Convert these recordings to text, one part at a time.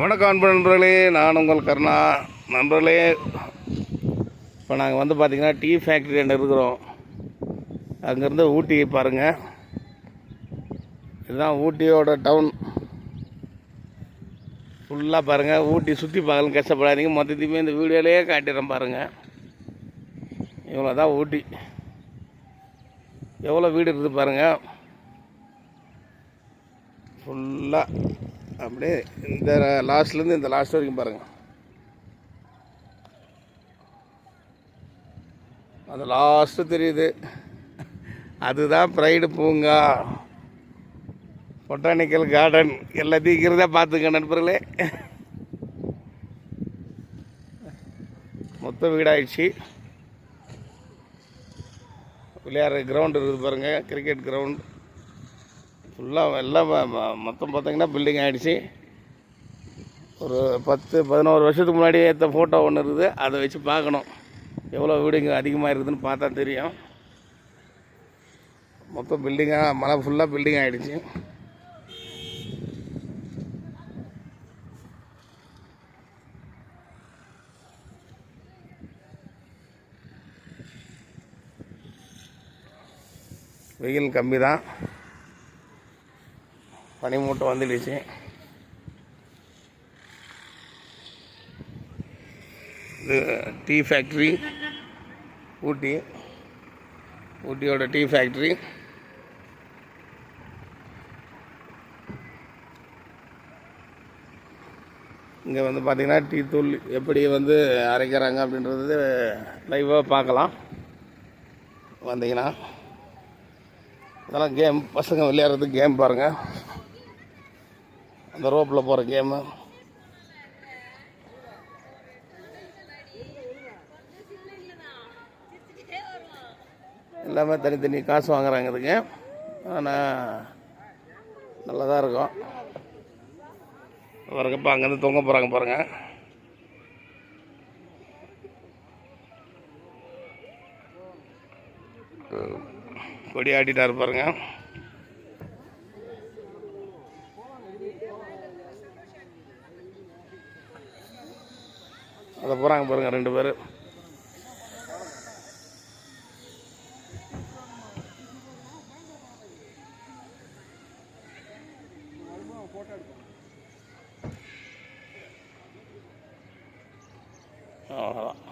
வணக்கம் அன்பு நண்பர்களே நான் உங்கள் கருணா. நண்பர்களே இப்போ நாங்கள் வந்து பார்த்திங்கன்னா டீ ஃபேக்ட்ரி ரெண்டு இருக்கிறோம். அங்கேருந்து ஊட்டி பாருங்கள் இதுதான் ஊட்டியோட டவுன் ஃபுல்லாக பாருங்கள் ஊட்டி சுற்றி பார்க்கலாம் கஷ்டப்படாதீங்க. மொத்தத்தையுமே இந்த வீடியோலேயே காட்டிடுறேன் பாருங்கள் இவ்வளோ தான் ஊட்டி. எவ்வளோ வீடு இருக்குது பாருங்கள் ஃபுல்லாக அப்படியே இந்த லாஸ்ட்லேருந்து இந்த லாஸ்ட் வரைக்கும் பாருங்கள் அது லாஸ்ட்டு தெரியுது. அதுதான் ப்ரைடு பூங்கா. பொட்டானிக்கல் கார்டன் எல்லாத்தையும் இருக்கிறதா பார்த்துங்க நண்பர்களே. மொத்த வீடாகிடுச்சு விளையாடுற கிரவுண்ட் இருக்குது பாருங்கள் கிரிக்கெட் கிரவுண்ட் ஃபுல்லாக எல்லாம் ம- மொத்தம் பார்த்தீங்கன்னா பில்டிங் ஆகிடுச்சு ஒரு பத்து பதினோரு வருஷத்துக்கு முன்னாடி எடுத்த ஃபோட்டோ ஒன்று இருக்குது. அதை வச்சு பார்க்கணும். எவ்வளோ வீடுங்க அதிகமாக இருக்குதுன்னு பார்த்தா தெரியும். மொத்தம் பில்டிங்காக மழை ஃபுல்லாக பில்டிங் ஆகிடுச்சு வெயில் கம்மி தான் பனிமூட்டம் வந்துடுச்சு. இது டீ ஃபேக்ட்ரி ஊட்டி. ஊட்டியோட டீ ஃபேக்ட்ரி. இங்கே வந்து பார்த்திங்கன்னா டீ தூள் எப்படி வந்து அரைக்கிறாங்க அப்படின்றது லைவாக பார்க்கலாம். வந்தீங்கன்னா. இதெல்லாம் கேம் பசங்க விளையாடுறது கேம் பாருங்கள் அந்த ரோப்பில் போகிற கேமு எல்லாமே தனித்தனி காசு வாங்குறாங்க இதுக்கு. ஆனால் நல்லா தான் இருக்கும் வரக்கப்போ அங்கேருந்து தொங்க போகிறாங்க பாருங்கள் கொடி ஆட்டிட்டாரு பாருங்க. அதை போகிறாங்க பாருங்க ரெண்டு பேர். அவ்வளோதான்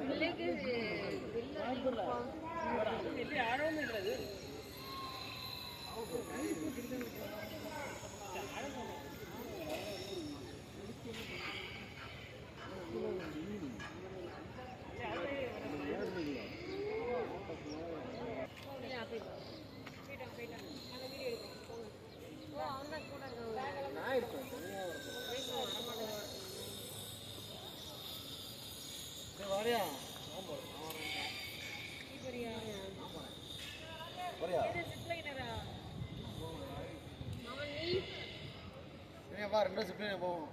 இந்த இல்லை ரெண்டு சிப்ளைன் போவோம்.